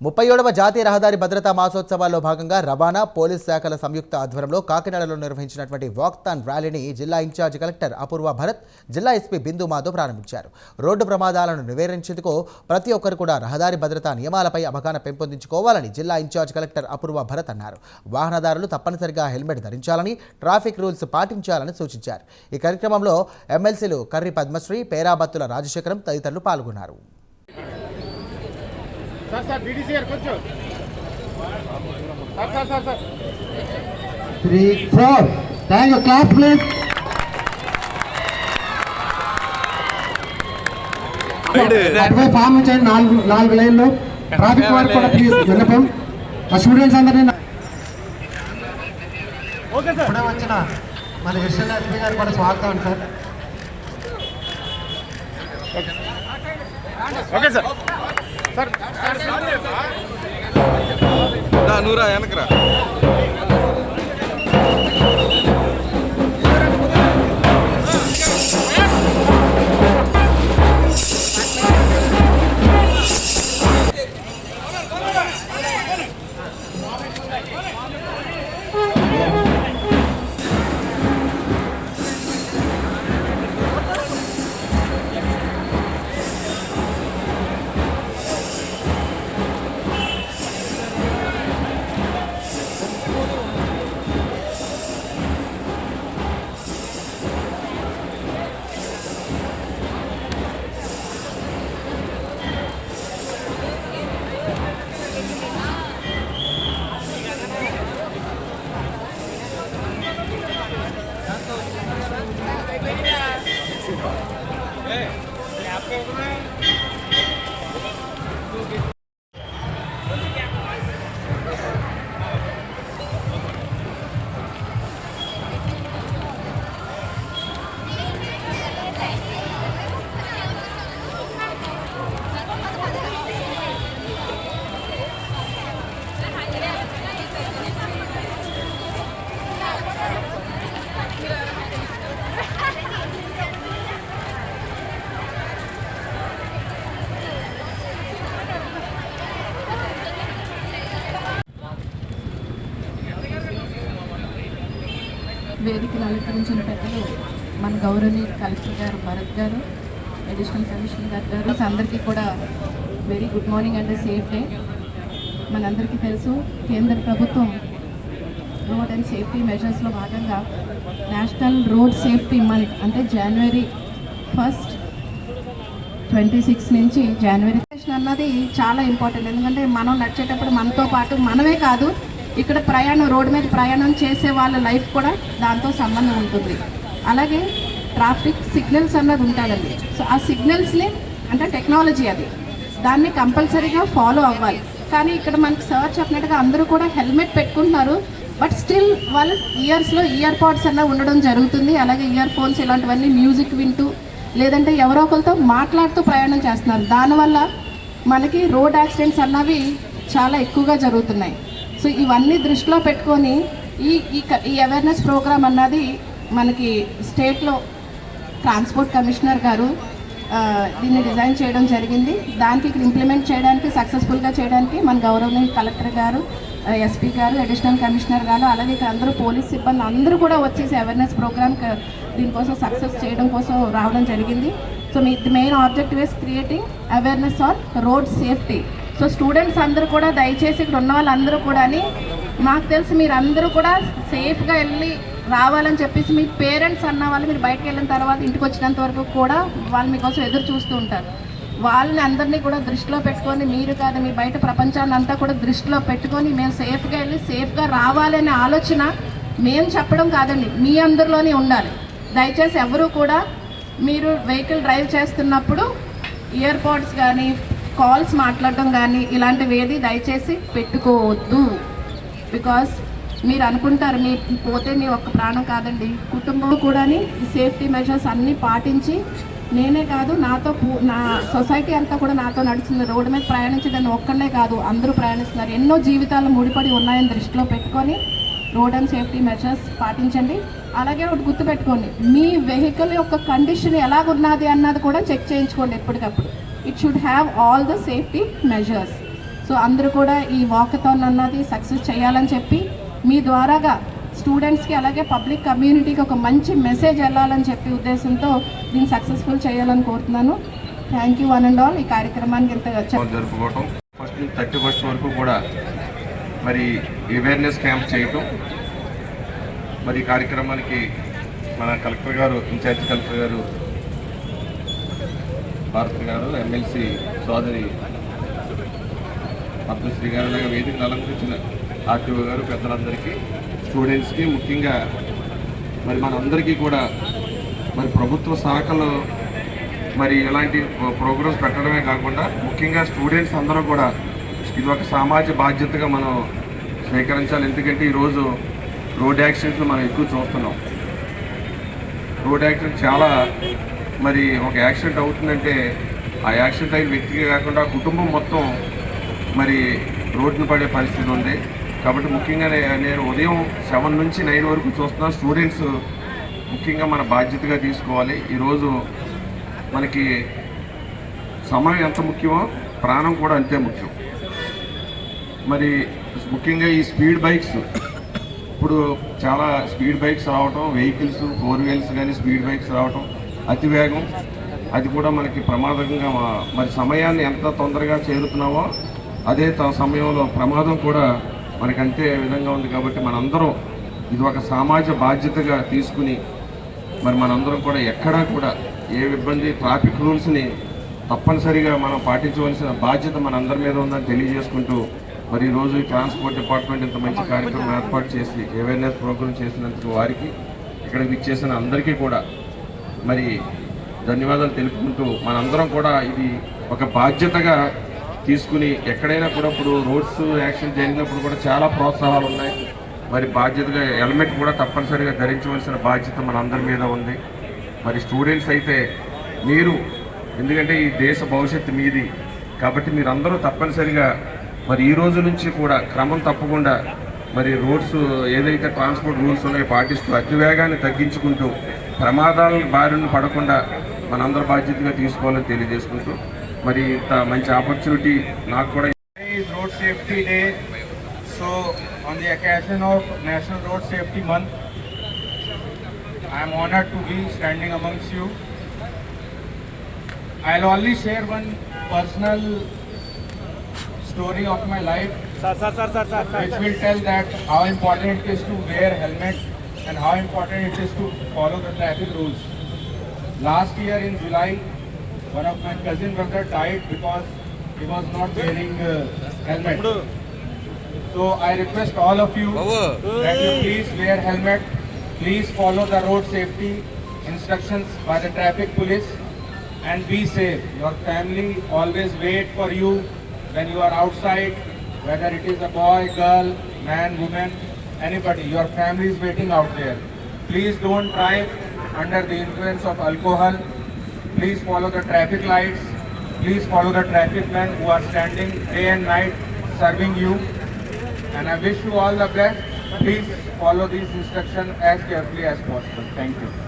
ముప్పై ఏడవ జాతీయ రహదారి భద్రతా మాసోత్సవాల్లో భాగంగా రవాణా పోలీస్ శాఖల సంయుక్త ఆధ్వర్యంలో కాకినాడలో నిర్వహించినటువంటి వాక్థాన్ ర్యాలీని జిల్లా ఇన్ఛార్జ్ కలెక్టర్ అపూర్వ భరత్ జిల్లా ఎస్పీ బిందు మాధవ్ ప్రారంభించారు. రోడ్డు ప్రమాదాలను నివేదించేందుకు ప్రతి ఒక్కరు కూడా రహదారి భద్రతా నియమాలపై అవగాహన పెంపొందించుకోవాలని జిల్లా ఇన్ఛార్జ్ కలెక్టర్ అపూర్వ భరత్ అన్నారు. వాహనదారులు తప్పనిసరిగా హెల్మెట్ ధరించాలని ట్రాఫిక్ రూల్స్ పాటించాలని సూచించారు. ఈ కార్యక్రమంలో ఎమ్మెల్సీలు కర్రి పద్మశ్రీ పేరాబత్తుల రాజశేఖరం తదితరులు పాల్గొన్నారు. సార్ సార్ డీడీసీ గారు కొంచెం. Sir sir sir sir. Three, four. Thank you. Clap, please. అటువైపు ఫామ్ ఉంచండి నాలుగు నాలుగు లైన్లు. ట్రాఫిక్ వారికి కూడా ప్లీజ్ విన్నపం. ఆ స్టూడెంట్స్ అందరినీ నా- ఓకే సార్ ఇప్పుడే వచ్చిన మన విశ్వనాథ్ ఎస్పీ గారు కూడా స్వాగతం అండి సార్ ఓకే సార్ నూరా వెనకరా. నూరా వెనకరా అతిథులు అలంకరించిన పెద్దలు మన గౌరవనీయ కలెక్టర్ గారు భరత్ గారు అడిషనల్ కమిషనర్ గారు గారు అందరికీ కూడా very good morning and safe day మనందరికీ తెలుసు కేంద్ర ప్రభుత్వం రోడ్ అండ్ సేఫ్టీ మెజర్స్లో భాగంగా నేషనల్ రోడ్ సేఫ్టీ మంత్ అంటే జనవరి ఫస్ట్ ట్వంటీ సిక్స్ నుంచి జనవరి అన్నది చాలా ఇంపార్టెంట్ ఎందుకంటే మనం నడిచేటప్పుడు మనతో పాటు మనమే కాదు ఇక్కడ ప్రయాణం రోడ్డు మీద ప్రయాణం చేసే వాళ్ళ లైఫ్ కూడా దాంతో సంబంధం ఉంటుంది. అలాగే ట్రాఫిక్ సిగ్నల్స్ అన్నది ఉంటుందండి. సో ఆ సిగ్నల్స్ని అంటే టెక్నాలజీ అది. దాన్ని కంపల్సరీగా ఫాలో అవ్వాలి. కానీ ఇక్కడ మనకి సార్ చెప్పినట్టుగా అందరూ కూడా హెల్మెట్ పెట్టుకుంటున్నారు. బట్ స్టిల్ వాళ్ళ ఇయర్స్లో ఇయర్ పాడ్స్ అన్న ఉండడం జరుగుతుంది. అలాగే ఇయర్ ఫోన్స్ ఇలాంటివన్నీ మ్యూజిక్ వింటూ లేదంటే ఎవరో ఒకరితో మాట్లాడుతూ ప్రయాణం చేస్తున్నారు. దానివల్ల మనకి రోడ్ యాక్సిడెంట్స్ అన్నవి చాలా ఎక్కువగా జరుగుతున్నాయి. సో ఇవన్నీ దృష్టిలో పెట్టుకొని ఈ ఈ క- ఈ అవేర్నెస్ ప్రోగ్రామ్ అన్నది మనకి స్టేట్లో ట్రాన్స్పోర్ట్ కమిషనర్ గారు దీన్ని డిజైన్ చేయడం జరిగింది. దానికి ఇక్కడ ఇంప్లిమెంట్ చేయడానికి సక్సెస్ఫుల్గా చేయడానికి మన గౌరవనీయ కలెక్టర్ గారు ఎస్పీ గారు అడిషనల్ కమిషనర్ గారు అలాగే ఇక్కడ అందరూ పోలీస్ సిబ్బంది అందరూ కూడా వచ్చేసి అవేర్నెస్ ప్రోగ్రామ్ దీనికోసం సక్సెస్ చేయడం కోసం రావడం జరిగింది. So me main objective is creating awareness on road safety so students అందరూ కూడా దయచేసి ఇక్కడ ఉన్న వాళ్ళందరూ కూడా మాకు తెలిసి మీరందరూ కూడా సేఫ్గా వెళ్ళి రావాలని చెప్పేసి మీ పేరెంట్స్ అన్న వాళ్ళు మీరు బయటకు వెళ్ళిన తర్వాత ఇంటికి వచ్చినంత వరకు కూడా వాళ్ళు మీకోసం ఎదురు చూస్తూ ఉంటారు. వాళ్ళని అందరినీ కూడా దృష్టిలో పెట్టుకొని మీరు కాదు మీ బయట ప్రపంచాన్ని అంతా కూడా దృష్టిలో పెట్టుకొని మేము సేఫ్గా వెళ్ళి సేఫ్గా రావాలనే ఆలోచన మేము చెప్పడం కాదండి మీ అందరిలోనే ఉండాలి. దయచేసి ఎవరు కూడా మీరు వెహికల్ డ్రైవ్ చేస్తున్నప్పుడు ఇయర్ పాడ్స్ కానీ కాల్స్ మాట్లాడడం కానీ ఇలాంటివి ఏది దయచేసి పెట్టుకోవద్దు. బికాస్ మీరు అనుకుంటారు మీ పోతే మీ ఒక్క ప్రాణం కాదండి. కుటుంబం కూడా సేఫ్టీ మెజర్స్ అన్నీ పాటించి నేనే కాదు నాతో నా సొసైటీ అంతా కూడా నాతో నడుస్తుంది. రోడ్డు మీద ప్రయాణించడానికి ఒక్కనే కాదు అందరూ ప్రయాణిస్తున్నారు. ఎన్నో జీవితాలు ముడిపడి ఉన్నాయని దృష్టిలో పెట్టుకొని రోడ్ అండ్ సేఫ్టీ మెజర్స్ పాటించండి. అలాగే ఒకటి గుర్తుపెట్టుకోండి మీ వెహికల్ యొక్క కండిషన్ ఎలాగున్నది అన్నది కూడా చెక్ చేయించుకోండి ఎప్పటికప్పుడు. It should have all the safety measures so అందరూ కూడా ఈ వాకథాన్ అన్నది సక్సెస్ చేయాలని చెప్పి మీ ద్వారాగా స్టూడెంట్స్కి అలాగే పబ్లిక్ కమ్యూనిటీకి ఒక మంచి మెసేజ్ వెళ్ళాలని చెప్పి ఉద్దేశంతో దీన్ని సక్సెస్ఫుల్ చేయాలని కోరుతున్నాను. Thank you one and all ఈ కార్యక్రమానికి ఇంత ఉత్సవాలు జరుపుకోవటం. ఫస్ట్ థర్టీ ఫస్ట్ వరకు కూడా మరి అవేర్నెస్ క్యాంప్ చేయటం. మరి ఈ కార్యక్రమానికి మన కలెక్టర్ గారు ఇన్ఛార్జ్ కలెక్టర్ గారు భారతి గారు ఎమ్మెల్సీ సోదరి పద్మశ్రీ గారు అలాగే వేదికలు అలంకరించిన ఆర్టీఓ గారు పెద్దలందరికీ స్టూడెంట్స్కి ముఖ్యంగా మరి మనందరికీ కూడా మరి ప్రభుత్వ శాఖలో మరి ఇలాంటి ప్రోగ్రామ్స్ పెట్టడమే కాకుండా ముఖ్యంగా స్టూడెంట్స్ అందరూ కూడా ఇది ఒక సామాజిక బాధ్యతగా మనం స్వీకరించాలి. ఎందుకంటే ఈరోజు రోడ్ యాక్సిడెంట్లు మనం ఎక్కువ చూస్తున్నాం. రోడ్ యాక్సిడెంట్ చాలా మరి ఒక యాక్సిడెంట్ అవుతుందంటే ఆ యాక్సిడెంట్ అయిన వ్యక్తికి కాకుండా కుటుంబం మొత్తం మరి రోడ్డున పడే పరిస్థితి ఉంది. కాబట్టి ముఖ్యంగా నేను ఉదయం సెవెన్ నుంచి నైన్ వరకు చూస్తున్నా. స్టూడెంట్స్ ముఖ్యంగా మన బాధ్యతగా తీసుకోవాలి. ఈరోజు మనకి సమయం ఎంత ముఖ్యమో ప్రాణం కూడా అంతే ముఖ్యం. మరి ముఖ్యంగా ఈ స్పీడ్ బైక్స్ ఇప్పుడు చాలా స్పీడ్ బైక్స్ రావటం వెహికల్స్ ఫోర్ వీల్స్ కానీ స్పీడ్ బైక్స్ రావటం అతి వేగం అది కూడా మనకి ప్రమాదంగా మరి సమయాన్ని ఎంత తొందరగా చేరుతున్నామో అదే సమయంలో ప్రమాదం కూడా మనకి అంతే విధంగా ఉంది కాబట్టి మనందరం ఇది ఒక సామాజిక బాధ్యతగా తీసుకుని మరి మనందరం కూడా ఎక్కడా కూడా ఏ ఇబ్బంది ట్రాఫిక్ రూల్స్ని తప్పనిసరిగా మనం పాటించవలసిన బాధ్యత మనందరి మీద ఉందని తెలియజేసుకుంటూ మరి ఈరోజు ఈ ట్రాన్స్పోర్ట్ డిపార్ట్మెంట్ ఇంత మంచి కార్యక్రమం ఏర్పాటు చేసి అవేర్నెస్ ప్రోగ్రామ్ చేసినందుకు వారికి ఇక్కడ విచ్చేసిన అందరికీ కూడా మరి ధన్యవాదాలు తెలుపుకుంటూ మనందరం కూడా ఇది ఒక బాధ్యతగా తీసుకుని ఎక్కడైనా కూడా ఇప్పుడు రోడ్స్ యాక్సిడెంట్ జరిగినప్పుడు కూడా చాలా ప్రోత్సాహాలు ఉన్నాయి. మరి బాధ్యతగా హెల్మెట్ కూడా తప్పనిసరిగా ధరించవలసిన బాధ్యత మనందరి మీద ఉంది. మరి స్టూడెంట్స్ అయితే మీరు ఎందుకంటే ఈ దేశ భవిష్యత్తు మీది కాబట్టి మీరందరూ తప్పనిసరిగా మరి ఈ రోజు నుంచి కూడా క్రమం తప్పకుండా మరి రూల్స్ ఏదైతే ట్రాన్స్పోర్ట్ రూల్స్ ఉన్నాయో పాటిస్తూ అతివేగాన్ని తగ్గించుకుంటూ ప్రమాదాల బారిన పడకుండా మనందరి బాధ్యతగా తీసుకోవాలని తెలియజేసుకుంటూ మరి ఇంత మంచి ఆపర్చునిటీ నాకు కూడా road safety day so on the occasion of national road safety month I'm honour to be standing amongst you I only share one personal story of my life which will tell that how important it is to wear helmet and how important it is to follow the traffic rules. Last year in July, one of my cousin brother died because he was not wearing uh, helmet. So I request all of you that you please wear helmet. Please follow the road safety instructions by the traffic police and be safe. Your family always wait for you when you are outside, whether it is a boy, girl, man, woman, anybody. Your family is waiting out there. Please don't drive under the influence of alcohol. Please follow the traffic lights. Please follow the traffic men who are standing day and night serving you. And I wish you all the best. Please follow these instructions as carefully as possible. Thank you.